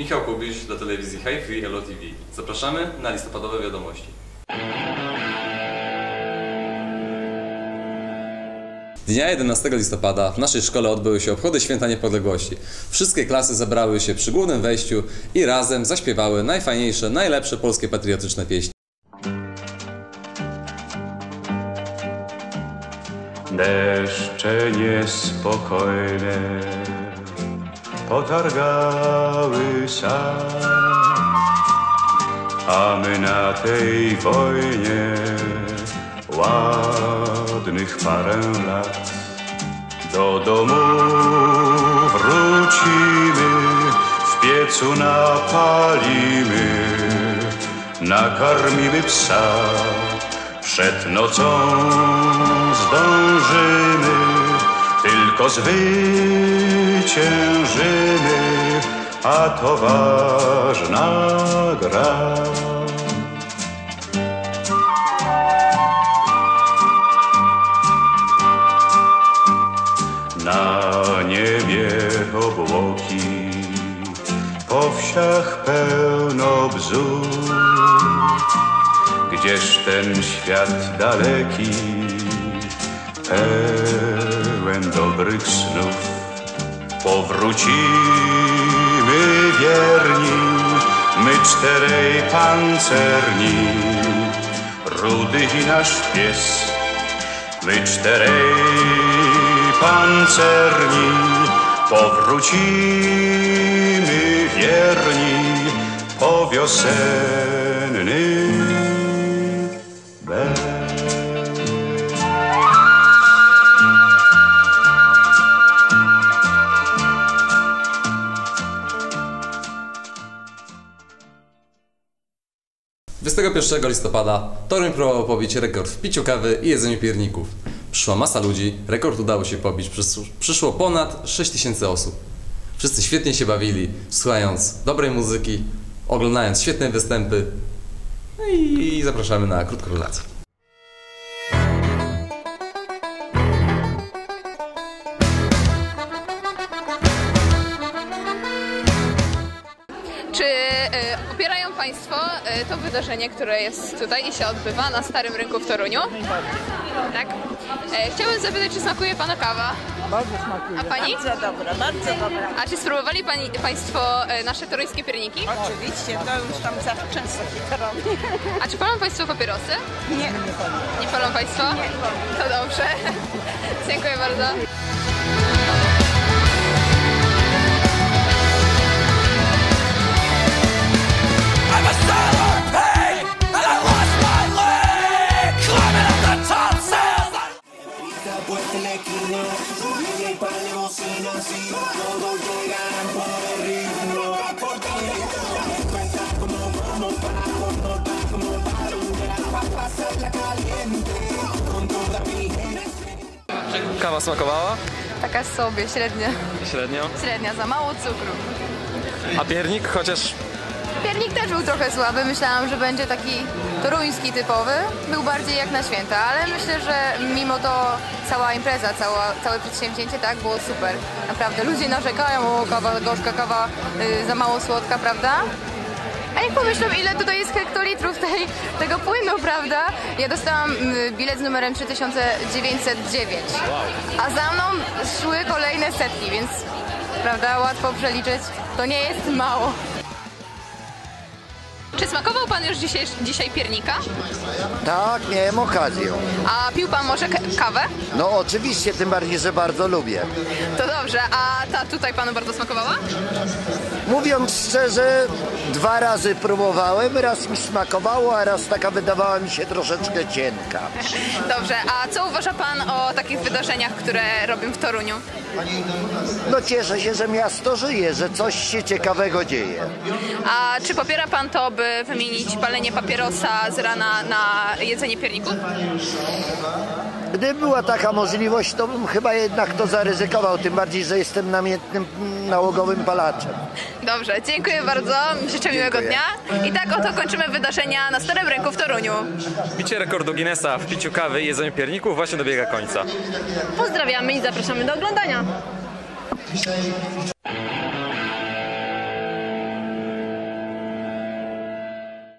Michał Kubiś dla telewizji Hi Free Elo TV. Zapraszamy na listopadowe wiadomości. Dnia 11 listopada w naszej szkole odbyły się obchody Święta Niepodległości. Wszystkie klasy zebrały się przy głównym wejściu i razem zaśpiewały najfajniejsze, najlepsze polskie patriotyczne pieśni. Deszcze niespokojne potargały sad, a my na tej wojnie ładnych parę lat. Do domu wrócimy, w piecu napalimy, nakarmimy psa. Przed nocą zdążymy, tylko zwyciężymy, a to ważna gra. Na niebie obłoki, po wsiach pełno bzu. Gdzież ten świat daleki, pełen dobrych snów. Powrócimy wierni, my czterej pancerni, rudy i nasz pies. My czterej pancerni powrócimy wierni po wiosenny 21 listopada Toruń próbował pobić rekord w piciu kawy i jedzeniu pierników. Przyszła masa ludzi, rekord udało się pobić, Przys- przyszło ponad 6000 osób. Wszyscy świetnie się bawili, słuchając dobrej muzyki, oglądając świetne występy. No i zapraszamy na krótką relację. E, popierają Państwo e, to wydarzenie, które jest tutaj i się odbywa na Starym Rynku w Toruniu? Tak. E, chciałabym zapytać, czy smakuje Pana kawa? Bardzo smakuje. A Pani? Bardzo dobra, bardzo dobra. A czy spróbowali pani, Państwo nasze toruńskie pierniki? Oczywiście, to już tam za często się to robi. A czy palą Państwo papierosy? Nie, Nie palą Państwo? To dobrze. Dziękuję bardzo. La bocinas y todos por el ritmo. Cuenta como para como pasarla caliente con toda mi gente. Kawa smakowała? Taka sobie, średnia. Średnio. Średnia, za mało cukru. A piernik chociaż Piernik też był trochę słaby. Myślałam, że będzie taki toruński typowy. Był bardziej jak na święta, ale myślę, że mimo to cała impreza, cała, całe przedsięwzięcie tak było super. Naprawdę ludzie narzekają, o kawa gorzka, kawa y, za mało słodka, prawda? A jak pomyślą, ile tutaj jest hektolitrów tej, tego płynu, prawda? Ja dostałam y, bilet z numerem 3909, a za mną szły kolejne setki, więc prawda, łatwo przeliczyć. To nie jest mało. Czy smakował Pan już dzisiaj, dzisiaj piernika? Tak, miałem okazję. A pił Pan może k- kawę? No oczywiście, tym bardziej, że bardzo lubię. To dobrze. A ta tutaj Panu bardzo smakowała? Mówiąc szczerze, dwa razy próbowałem, raz mi smakowało, a raz taka wydawała mi się troszeczkę cienka. Dobrze. A co uważa Pan o takich wydarzeniach, które robią w Toruniu? No cieszę się, że miasto żyje, że coś się ciekawego dzieje. A czy popiera Pan to, by wymienić palenie papierosa z rana na jedzenie pierników? Gdyby była taka możliwość, to bym chyba jednak to zaryzykował, tym bardziej, że jestem namiętnym nałogowym palaczem. Dobrze, dziękuję bardzo. Życzę miłego Dziękuję. dnia. I tak oto kończymy wydarzenia na Starym Rynku w Toruniu. Bicie rekordu Guinnessa w piciu kawy i jedzeniu pierników właśnie dobiega końca. Pozdrawiamy i zapraszamy do oglądania.